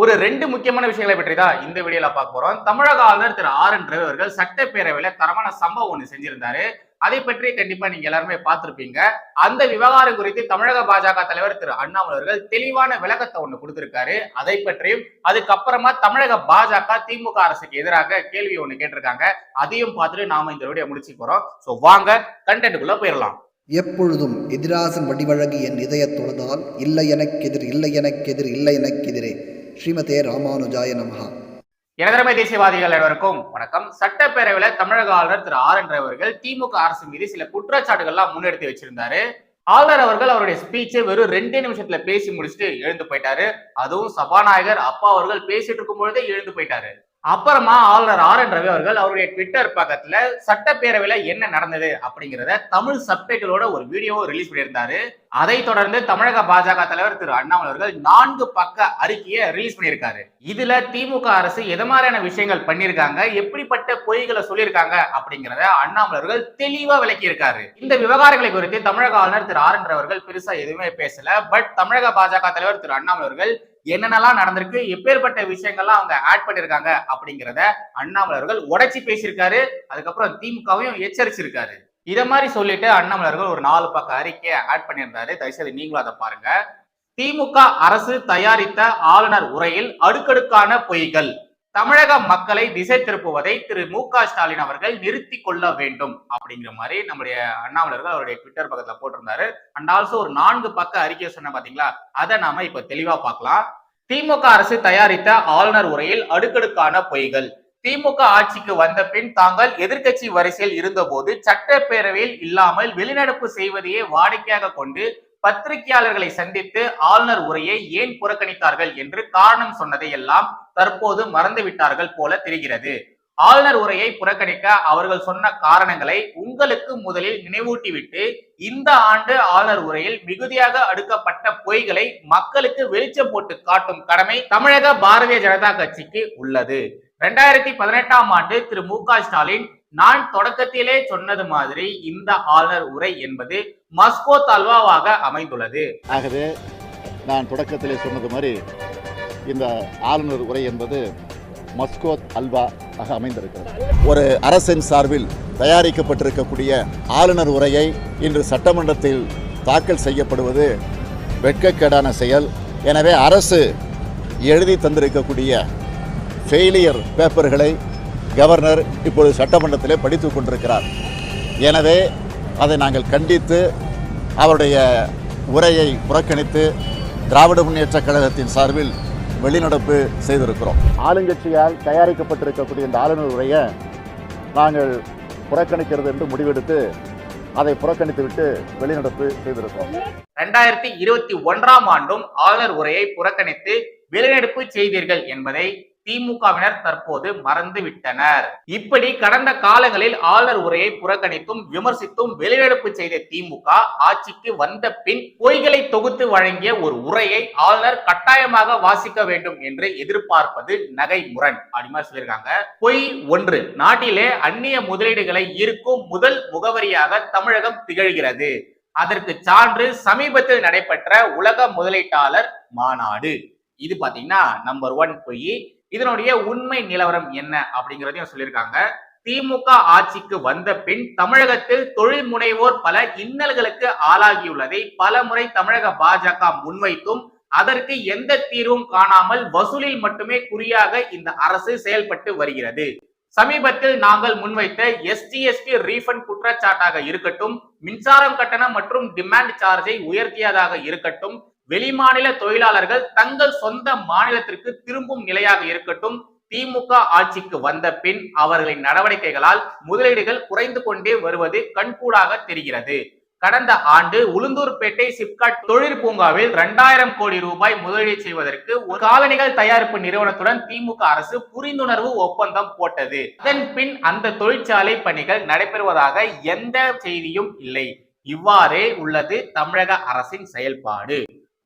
ஒரு ரெண்டு முக்கியமான விஷயங்களை பற்றி தான் இந்த வீடியோல பார்க்க போறோம். தமிழக ஆளுநர் திரு ஆர் என் ரவி அவர்கள் சட்டப்பேரவையில தரமான சம்பவம் ஒன்று செஞ்சிருந்தாரு. அதை பற்றி கண்டிப்பா நீங்க எல்லாருமே பார்த்திருப்பீங்க. அந்த விவகாரம் குறித்து தமிழக பாஜக தலைவர் திரு அண்ணாமலை அவர்கள் தெளிவான விளக்கத்தை ஒண்ணு கொடுத்திருக்காரு. அதை பற்றியும் அதுக்கப்புறமா தமிழக பாஜக திமுக அரசுக்கு எதிராக கேள்வி ஒண்ணு கேட்டிருக்காங்க. அதையும் பார்த்துட்டு நாம இந்த வீடியோ முடிச்சு போறோம். சோ வாங்க கண்டென்ட்டுக்குள்ள போயிடலாம். எப்பொழுதும் எதிராசன் வடிவழகு என் இதயத் தொழுதால் இல்லை எனக்கெதிர் இல்லை எனக்கெதிர் இல்லை எனக்கெதிரே ஸ்ரீமதே ராமானுஜாய நமஹா. எனதரமை தேசியவாதிகள் அனைவருக்கும் வணக்கம். சட்டப்பேரவையில தமிழக ஆளுநர் திரு ஆர் என் அவர்கள் திமுக அரசு மீது சில குற்றச்சாட்டுகள்லாம் முன்னெடுத்து வச்சிருந்தாரு. ஆளுநர் அவர்கள் அவருடைய ஸ்பீச்சை வெறும் ரெண்டே நிமிஷத்துல பேசி முடிச்சுட்டு எழுந்து போயிட்டாரு. அதுவும் சபாநாயகர் அப்பா அவர்கள் பேசிட்டு இருக்கும் பொழுதே எழுந்து போயிட்டாரு. அப்புறமா ஆளுநர் ஆர் என் ரவி அவர்கள் அவருடைய ட்விட்டர் பக்கத்துல சட்டப்பேரவையில என்ன நடந்தது அப்படிங்கிறத தமிழ் சப்டைட்டிலோட ஒரு வீடியோவை ரிலீஸ் பண்ணியிருந்தாரு. அதை தொடர்ந்து தமிழக பாஜக தலைவர் திரு அண்ணாமலை அவர்கள் நான்கு பக்க அறிக்கையை ரிலீஸ் பண்ணியிருக்காரு. இதுல திமுக அரசு எது மாதிரியான விஷயங்கள் பண்ணியிருக்காங்க எப்படிப்பட்ட பொய்களை சொல்லியிருக்காங்க அப்படிங்கிறத அண்ணாமலை அவர்கள் தெளிவா விளக்கி இருக்காரு இந்த விவகாரங்களை குறித்து தமிழக ஆளுநர் திரு ஆர் என் ரவி அவர்கள் பெருசா எதுவுமே பேசல. பட் தமிழக பாஜக தலைவர் திரு அண்ணாமலை அவர்கள் என்னென்னலாம் நடந்திருக்கு எப்பேற்பட்ட விஷயங்கள்லாம் அவங்க ஆட் பண்ணிருக்காங்க அப்படிங்கிறத அண்ணாமலை அவர்கள் உடைச்சி பேசியிருக்காரு. அதுக்கப்புறம் திமுகவையும் எச்சரிச்சிருக்காரு. இதை மாதிரி சொல்லிட்டு அண்ணாமலர்கள் ஒரு நாலு பக்க அறிக்கையை ஆட் பண்ணியிருந்தாரு. தயவுசெய்து நீங்களும் அதை பாருங்க. திமுக அரசு தயாரித்த ஆளுநர் உரையில் அடுக்கடுக்கான பொய்கள். தமிழக மக்களை திசை திருப்புவதை திரு மு க ஸ்டாலின் அவர்கள் நிறுத்தி கொள்ள வேண்டும் அப்படிங்கிற மாதிரி நம்முடைய அண்ணாமலர்கள் அவருடைய ட்விட்டர் பக்கத்துல போட்டிருந்தாரு. அண்ட் ஆல்சோ ஒரு நான்கு பக்க அறிக்கை சொன்ன பாத்தீங்களா? அதை நாம இப்ப தெளிவா பார்க்கலாம். திமுக அரசு தயாரித்த ஆளுநர் உரையில் அடுக்கடுக்கான பொய்கள். திமுக ஆட்சிக்கு வந்த பின் தாங்கள் எதிர்க்கட்சி வரிசையில் இருந்தபோது சட்டப்பேரவையில் இல்லாமல் வெளிநடப்பு செய்வதையே வாடிக்கையாக கொண்டு பத்திரிகையாளர்களை சந்தித்து ஆளுநர் உரையை ஏன் புறக்கணித்தார்கள் என்று காரணம் சொன்னதை எல்லாம் தற்போது மறந்துவிட்டார்கள் போல தெரிகிறது. ஆளுநர் உரையை புறக்கணிக்க அவர்கள் சொன்ன காரணங்களை உங்களுக்கு முதலில் நினைவூட்டிவிட்டு இந்த ஆண்டு ஆளுநர் உரையில் மிகுதியாக அடுக்கப்பட்ட பொய்களை மக்களுக்கு வெளிச்சம் போட்டு காட்டும் கடமை தமிழக பாரதிய ஜனதா கட்சிக்கு உள்ளது. ரெண்டாயிரத்தி பதினெட்டாம் ஆண்டு திரு மு க ஸ்டாலின் நான் தொடக்கத்திலே சொன்னது மாதிரி இந்த ஆளுநர் உரை என்பது மஸ்கோ தல்வாவாக அமைந்துள்ளது. ஆகவே நான் தொடக்கத்திலே சொன்னது மாதிரி இந்த ஆளுநர் உரை என்பது மஸ்கோத் அல்வா ஆக அமைந்திருக்கிறது. ஒரு அரசின் சார்பில் தயாரிக்கப்பட்டிருக்கக்கூடிய ஆளுநர் உரையை இன்று சட்டமன்றத்தில் தாக்கல் செய்யப்படுவது வெட்கக்கேடான செயல். எனவே அரசு எழுதி தந்திருக்கக்கூடிய ஃபெயிலியர் பேப்பர்களை கவர்னர் இப்பொழுது சட்டமன்றத்திலே படித்துக் கொண்டிருக்கிறார். எனவே அதை நாங்கள் கண்டித்து அவருடைய உரையை புறக்கணித்து திராவிட முன்னேற்றக் கழகத்தின் சார்பில் வெளிநடப்பு செய்திருக்கிறோம். ஆளுங்கட்சியால் தயாரிக்கப்பட்டிருக்கக்கூடிய இந்த ஆளுநர் உரையை நாங்கள் புறக்கணிக்கிறது என்று முடிவெடுத்து அதை புறக்கணித்துவிட்டு வெளிநடப்பு செய்திருக்கிறோம். ரெண்டாயிரத்தி இருபத்தி ஒன்றாம் ஆண்டும் ஆளுநர் உரையை புறக்கணித்து வெளிநடப்பு செய்தீர்கள் என்பதை திமுகவினர் தற்போது மறந்து விட்டனர். இப்படி கடந்த காலங்களில் ஆளுநர் உரையை புறக்கணித்தும் விமர்சித்தும் வெளிநடப்பு செய்த திமுக ஆட்சிக்கு வந்த பின் பொய்களை தொகுத்து வழங்கிய ஒரு உரையை ஆளுநர் கட்டாயமாக வாசிக்க வேண்டும் என்று எதிர்பார்ப்பது நகை முரண் அப்படின்னு சொல்லியிருக்காங்க. பொய் ஒன்று. நாட்டிலே அந்நிய முதலீடுகளை ஈர்க்கும் முதல் முகவரியாக தமிழகம் திகழ்கிறது. அதற்கு சான்று சமீபத்தில் நடைபெற்ற உலக முதலீட்டாளர் மாநாடு. இது பாத்தீங்கன்னா நம்பர் ஒன் பொய். இதனுடைய உண்மை நிலவரம் என்ன அப்படிங்கிறதையும் சொல்லியிருக்காங்க. திமுக ஆட்சிக்கு வந்த பின் தமிழகத்தில் தொழில் முனைவோர் பல இன்னல்களுக்கு ஆளாகியுள்ளதை பல முறை தமிழக பாஜக முன்வைத்தும் அதற்கு எந்த தீர்வும் காணாமல் வசூலில் மட்டுமே குறியாக இந்த அரசு செயல்பட்டு வருகிறது. சமீபத்தில் நாங்கள் முன்வைத்த எஸ்டிஎஸ்டி ரீஃபண்ட் குற்றச்சாட்டாக இருக்கட்டும் மின்சாரம் கட்டணம் மற்றும் டிமாண்ட் சார்ஜை உயர்த்தியதாக இருக்கட்டும் வெளிமாநில தொழிலாளர்கள் தங்கள் சொந்த மாநிலத்திற்கு திரும்பும் நிலையாக இருக்கட்டும். திமுக ஆட்சிக்கு வந்த பின் அவர்களின் நடவடிக்கைகளால் முதலீடுகள் குறைந்து கொண்டே வருவது கண்கூடாக தெரிகிறது. கடந்த ஆண்டு உளுந்தூர்பேட்டை சிப்காட் தொழில் பூங்காவில் இரண்டாயிரம் கோடி ரூபாய் முதலீடு செய்வதற்கு ஒரு காலணிகள் தயாரிப்பு நிறுவனத்துடன் திமுக அரசு புரிந்துணர்வு ஒப்பந்தம் போட்டது. அதன் பின் அந்த தொழிற்சாலை பணிகள் நடைபெறுவதாக எந்த செய்தியும் இல்லை. இவ்வாறே உள்ளது தமிழக அரசின் செயல்பாடு.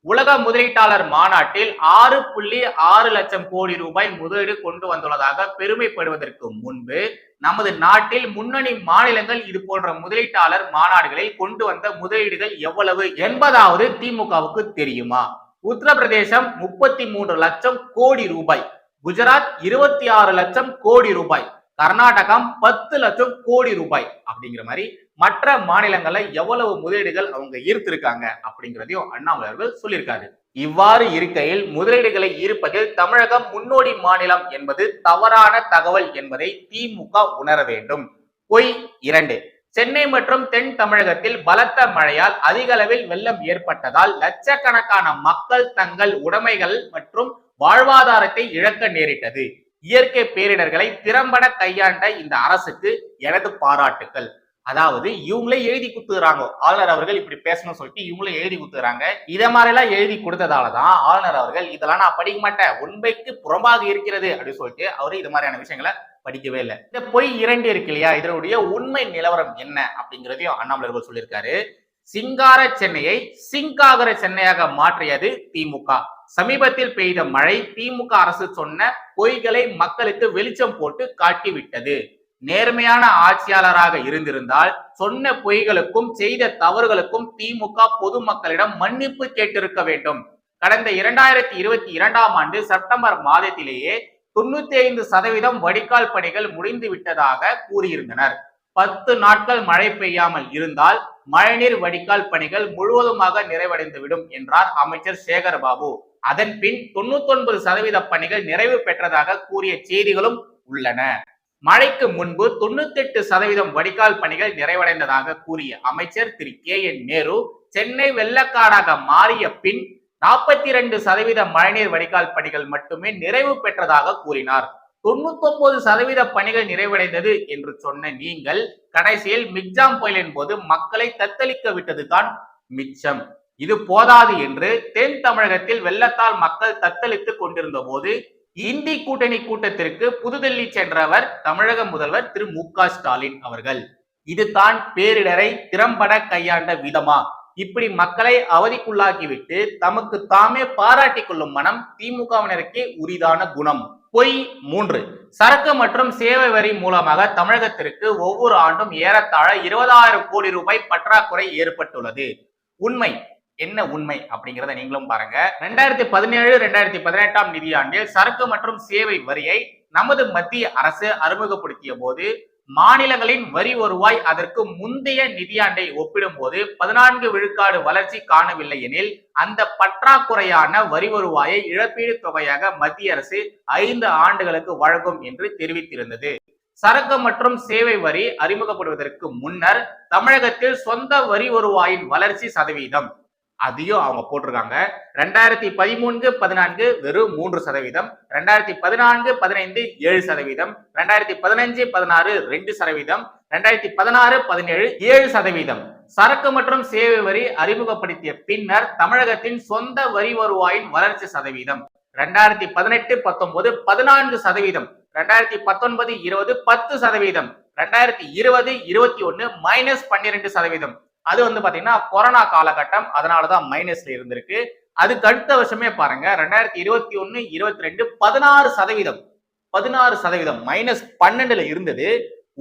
உலக முதலீட்டாளர் மாநாட்டில் ஆறு புள்ளி ஆறு லட்சம் கோடி ரூபாய் முதலீடு கொண்டு வந்துள்ளதாக பெருமைப்படுவதற்கு முன்பு நமது நாட்டில் முன்னணி மாநிலங்கள் இது போன்ற முதலீட்டாளர் மாநாடுகளில் கொண்டு வந்த முதலீடுகள் எவ்வளவு என்பதாவது திமுகவுக்கு தெரியுமா? உத்தரப்பிரதேசம் முப்பத்தி மூன்று லட்சம் கோடி ரூபாய் குஜராத் இருபத்தி ஆறு லட்சம் கோடி ரூபாய் கர்நாடகம் பத்து லட்சம் கோடி ரூபாய் அப்படிங்கிற மாதிரி மற்ற மாநிலங்கள்ல எவ்வளவு முதலீடுகள் அவங்க ஈர்த்திருக்காங்க அப்படிங்கிறதையும் அண்ணாமலை அவர்கள் சொல்லியிருக்காரு. இவ்வாறு இருக்கையில் முதலீடுகளை ஈர்ப்பதில் தமிழகம் முன்னோடி மாநிலம் என்பது தவறான தகவல் என்பதை திமுக உணர வேண்டும். பொய் இரண்டு. சென்னை மற்றும் தென் தமிழகத்தில் பலத்த மழையால் அதிக அளவில் வெள்ளம் ஏற்பட்டதால் லட்சக்கணக்கான மக்கள் தங்கள் உடைமைகள் மற்றும் வாழ்வாதாரத்தை இழக்க நேரிட்டது. இயற்கை பேரிடர்களை திறம்பட கையாண்ட இந்த அரசுக்கு எனது பாராட்டுக்கள். அதாவது இவங்களே எழுதி குத்துறாங்க. ஆளுநர் அவர்கள் இப்படி பேசணும்னு சொல்லிட்டு இவங்களே எழுதி குத்துறாங்க. இதை மாதிரிலாம் எழுதி எழுதி கொடுத்ததாலதான் ஆளுநர் அவர்கள் இதெல்லாம் நான் படிக்க மாட்டேன். உண்மைக்கு புறம்பாக இருக்கிறது. அப்படின்னு சொல்லிட்டு அவரு இது மாதிரியான விஷயங்களை படிக்கவே இல்லை. இந்த பொய் இரண்டு இருக்கு இல்லையா? இதனுடைய உண்மை நிலவரம் என்ன அப்படிங்கிறதையும் அண்ணாமலர்கள் சொல்லியிருக்காரு. சிங்கார சென்னையை சிங்காகர சென்னையாக மாற்றியது திமுக. சமீபத்தில் பெய்த மழை திமுக அரசு சொன்ன பொய்களை மக்களுக்கு வெளிச்சம் போட்டு காட்டிவிட்டது. நேர்மையான ஆட்சியாளராக இருந்திருந்தால் சொன்ன பொய்களுக்கும் செய்த தவறுகளுக்கும் திமுக பொதுமக்களிடம் மன்னிப்பு கேட்டிருக்க வேண்டும். கடந்த இரண்டாயிரத்தி இருபத்தி இரண்டாம் ஆண்டு செப்டம்பர் மாதத்திலேயே தொண்ணூத்தி ஐந்து சதவீதம் வடிகால் பணிகள் முடிந்து விட்டதாக கூறியிருந்தனர். பத்து நாட்கள் மழை பெய்யாமல் இருந்தால் மழைநீர் வடிகால் பணிகள் முழுவதுமாக நிறைவடைந்துவிடும் என்றார் அமைச்சர் சேகர்பாபு. அதன் பின் தொண்ணூத்தி ஒன்பது சதவீத பணிகள் நிறைவு பெற்றதாக கூறிய செய்திகளும் உள்ளன. மழைக்கு முன்பு தொண்ணூத்தி எட்டு சதவீதம் வடிகால் பணிகள் நிறைவடைந்ததாக கூறிய அமைச்சர் திரு கே என் நேரு சென்னை வெள்ளக்காடாக மாறிய பின் நாற்பத்தி இரண்டு சதவீத மழைநீர் வடிகால் பணிகள் மட்டுமே நிறைவு பெற்றதாக கூறினார். தொண்ணூத்தி ஒன்பது சதவீத பணிகள் நிறைவடைந்தது என்று சொன்ன நீங்கள் கடைசியில் மிக்ஜாம் புயலின் போது மக்களை தத்தளிக்க விட்டதுதான் மிச்சம். இது போதாது என்று தென் தமிழகத்தில் வெள்ளத்தால் மக்கள் தத்தளித்துக் கொண்டிருந்த போது இந்தி கூட்டணி கூட்டத்திற்கு புதுதில்லி சென்றவர் தமிழக முதல்வர் திரு மு க ஸ்டாலின் அவர்கள். இதுதான் பேரிடரை திறம்பட கையாண்ட விதமா? இப்படி மக்களை அவதிக்குள்ளாக்கிவிட்டு தமக்கு தாமே பாராட்டிக் கொள்ளும் மனம் திமுகவினருக்கே உரிதான குணம். பொய் மூன்று. சரக்கு மற்றும் சேவை வரி மூலமாக தமிழகத்திற்கு ஒவ்வொரு ஆண்டும் ஏறத்தாழ இருபதாயிரம் கோடி ரூபாய் பற்றாக்குறை ஏற்பட்டுள்ளது. உண்மை. என்ன உண்மை அப்படிங்கிறத நீங்களும் பாருங்க. ரெண்டாயிரத்தி பதினேழு ரெண்டாயிரத்தி பதினெட்டாம் நிதியாண்டில் சரக்கு மற்றும் சேவை வரியை நமது மத்திய அரசு அறிமுகப்படுத்திய போது மாநிலங்களின் வரி வருவாய் அதற்கு முந்தைய நிதியாண்டை ஒப்பிடும் போது பதினான்கு விழுக்காடு வளர்ச்சி காணவில்லை எனில் அந்த பற்றாக்குறையான வரி வருவாயை இழப்பீடு தொகையாக மத்திய அரசு ஐந்து ஆண்டுகளுக்கு வழங்கும் என்று தெரிவித்திருந்தது. சரக்கு மற்றும் சேவை வரி அறிமுகப்படுவதற்கு முன்னர் தமிழகத்தில் சொந்த வரி வருவாயின் வளர்ச்சி சதவீதம் அதையும் அவங்க போட்டிருக்காங்க. ரெண்டாயிரத்தி பதிமூன்று பதினான்கு வெறும் மூன்று சதவீதம். ரெண்டாயிரத்தி பதினான்கு பதினைந்து ஏழு சதவீதம். ரெண்டாயிரத்தி பதினஞ்சு பதினாறு ரெண்டு சதவீதம். ரெண்டாயிரத்தி பதினாறு பதினேழு ஏழு சதவீதம். சரக்கு மற்றும் சேவை வரி அறிமுகப்படுத்திய பின்னர் தமிழகத்தின் சொந்த வரி வருவாயின் வளர்ச்சி சதவீதம். ரெண்டாயிரத்தி பதினெட்டு பத்தொன்பது பதினான்கு சதவீதம். ரெண்டாயிரத்தி பத்தொன்பது இருபது பத்து சதவீதம். ரெண்டாயிரத்தி இருபது இருபத்தி ஒன்னு மைனஸ் பன்னிரெண்டு சதவீதம். அது வந்து பாத்தீங்கன்னா கொரோனா காலகட்டம். அதனாலதான் மைனஸ்ல இருந்திருக்கு. அதுக்கு அடுத்த வருஷமே பாருங்க ரெண்டாயிரத்தி இருபத்தி ஒன்னு இருபத்தி ரெண்டு பதினாறு சதவீதம். பதினாறு சதவீதம். மைனஸ் பன்னெண்டுல இருந்தது.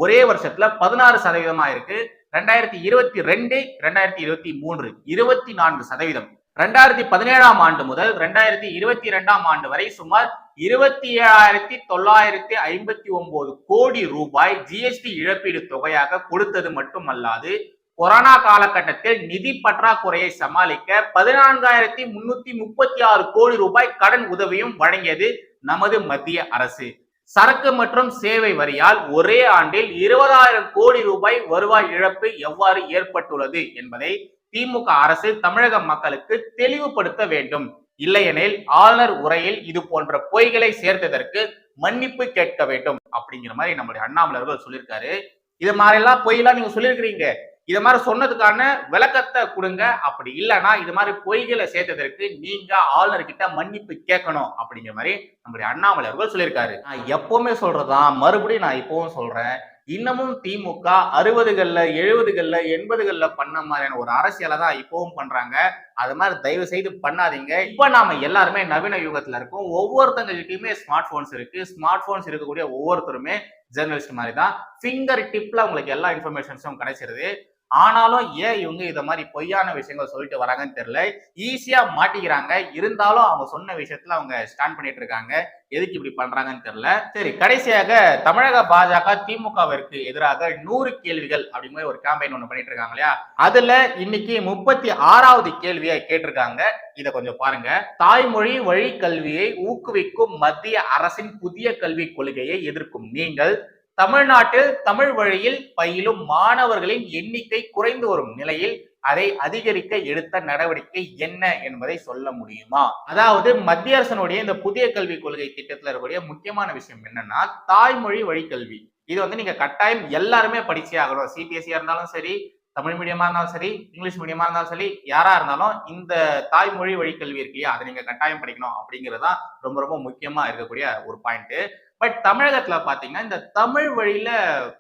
ஒரே வருஷத்துல பதினாறு சதவீதமா இருக்கு. ரெண்டாயிரத்தி இருபத்தி ரெண்டு ரெண்டாயிரத்தி இருபத்தி மூன்று இருபத்தி நான்கு சதவீதம். ரெண்டாயிரத்தி பதினேழாம் ஆண்டு முதல் ரெண்டாயிரத்தி இருபத்தி இரண்டாம் ஆண்டு வரை சுமார் இருபத்தி ஏழாயிரத்தி தொள்ளாயிரத்தி ஐம்பத்தி ஒன்பது கோடி ரூபாய் ஜிஎஸ்டி இழப்பீடு தொகையாக கொடுத்தது மட்டுமல்லாது கொரோனா காலகட்டத்தில் நிதி பற்றாக்குறையை சமாளிக்க பதினான்காயிரத்தி முன்னூத்தி முப்பத்தி ஆறு கோடி ரூபாய் கடன் உதவியும் வழங்கியது நமது மத்திய அரசு. சரக்கு மற்றும் சேவை வரியால் ஒரே ஆண்டில் இருபதாயிரம் கோடி ரூபாய் வருவாய் இழப்பு எவ்வாறு ஏற்பட்டுள்ளது என்பதை திமுக அரசு தமிழக மக்களுக்கு தெளிவுபடுத்த வேண்டும். இல்லையெனில் ஆளுநர் உரையில் இது போன்ற பொய்களை சேர்த்ததற்கு மன்னிப்பு கேட்க வேண்டும். அப்படிங்கிற மாதிரி நம்முடைய அண்ணாமலர்கள் சொல்லியிருக்காரு. இது மாதிரி எல்லாம் பொய்யெல்லாம் நீங்க சொல்லியிருக்கிறீங்க. இது மாதிரி சொன்னதுக்கான விளக்கத்தை கொடுங்க. அப்படி இல்லைன்னா இது மாதிரி பொய்களை சேர்த்ததற்கு நீங்க ஆளுநர்கிட்ட மன்னிப்பு கேட்கணும் அப்படிங்கிற மாதிரி நம்முடைய அண்ணாமலை அவர்கள் சொல்லியிருக்காரு. நான் எப்பவுமே சொல்றதுதான். மறுபடியும் நான் இப்பவும் சொல்றேன். இன்னமும் திமுக அறுபதுகள்ல எழுபதுகள்ல எண்பதுகள்ல பண்ண மாதிரியான ஒரு அரசியலை தான் இப்பவும் பண்றாங்க. அது மாதிரி தயவு செய்து பண்ணாதீங்க. இப்ப நாம எல்லாருமே நவீன யுகத்துல இருக்கோம். ஒவ்வொருத்தங்க கிட்டயுமே ஸ்மார்ட் போன்ஸ் இருக்கு. ஸ்மார்ட் போன்ஸ் இருக்கக்கூடிய ஒவ்வொருத்தருமே ஜெர்னலிஸ்ட் மாதிரி தான். ஃபிங்கர் டிப்ல உங்களுக்கு எல்லா இன்ஃபர்மேஷன்ஸும் கிடைச்சிருது. ஆனாலும் ஏன் இவங்க இதை மாதிரி பொய்யான விஷயங்கள் சொல்லிட்டு வராங்கன்னு தெரியல. ஈஸியா மாட்டிக்கிறாங்க. இருந்தாலும் அவங்க சொன்ன விஷயத்துல அவங்க ஸ்டாண்ட் பண்ணிட்டு இருக்காங்க. எதுக்கு இப்படி பண்றாங்கன்னு தெரியல. சரி கடைசியாக தமிழக பாஜக திமுகவிற்கு எதிராக நூறு கேள்விகள் அப்படிங்கிற ஒரு கேம்பெயின் ஒன்று பண்ணிட்டு இருக்காங்க இல்லையா? அதுல இன்னைக்கு முப்பத்தி ஆறாவது கேள்வியை கேட்டிருக்காங்க. இதை கொஞ்சம் பாருங்க. தாய்மொழி வழி கல்வியை ஊக்குவிக்கும் மத்திய அரசின் புதிய கல்விக் கொள்கையை எதிர்க்கும் நீங்கள் தமிழ்நாட்டில் தமிழ் வழியில் பயிலும் மாணவர்களின் எண்ணிக்கை குறைந்து வரும் நிலையில் அதை அதிகரிக்க எடுத்த நடவடிக்கை என்ன என்பதை சொல்ல முடியுமா? அதாவது மத்திய அரசனுடைய இந்த புதிய கல்விக் கொள்கை திட்டத்தில் இருக்கக்கூடிய முக்கியமான விஷயம் என்னன்னா தாய்மொழி வழி கல்வி. இது வந்து நீங்க கட்டாயம் எல்லாருமே படிச்சே ஆகணும். சிபிஎஸ்சியா இருந்தாலும் சரி தமிழ் மீடியமா இருந்தாலும் சரி இங்கிலீஷ் மீடியமா இருந்தாலும் சரி யாரா இருந்தாலும் இந்த தாய்மொழி வழி கல்வி இருக்கு இல்லையா அதை நீங்க கட்டாயம் படிக்கணும் அப்படிங்கிறது தான் ரொம்ப ரொம்ப முக்கியமா இருக்கக்கூடிய ஒரு பாயிண்ட் பட் தமிழகத்துல பாத்தீங்கன்னா இந்த தமிழ் வழியில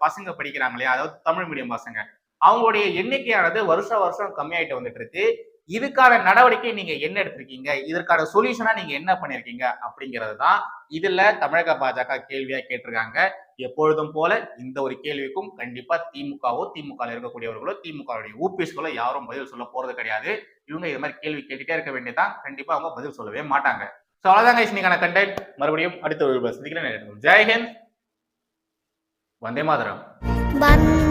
பசங்க படிக்கிறாங்க இல்லையா அதாவது தமிழ் மீடியம் பசங்க அவங்களுடைய எண்ணிக்கையானது வருஷம் வருஷம் கம்மியாயிட்டு வந்துட்டு இருக்கு. இதுக்கான நடவடிக்கை நீங்க என்ன எடுத்திருக்கீங்க? இதற்கான சொல்யூஷனா நீங்க என்ன பண்ணிருக்கீங்க? அப்படிங்கிறது தான் இதுல தமிழக பாஜக கேள்வியா கேட்டிருக்காங்க. எப்பொழுதும் போல இந்த ஒரு கேள்விக்கும் கண்டிப்பா திமுகவோ திமுக இருக்கக்கூடியவர்களோ திமுகவுடைய ஊபிஎஸ்களோ யாரும் பதில் சொல்ல போறது கிடையாது. இவங்க இது மாதிரி கேள்வி கேட்டுட்டே இருக்க வேண்டியதான் கண்டிப்பா அவங்க பதில் சொல்லவே மாட்டாங்க. ஸோ அவ்வளோதான் இன்னைக்கான கண்டென்ட் மறுபடியும் அடுத்த ஒரு சந்திக்கிறேன். ஜெய்ஹிந்த் வந்தே மாதரம். வந்தே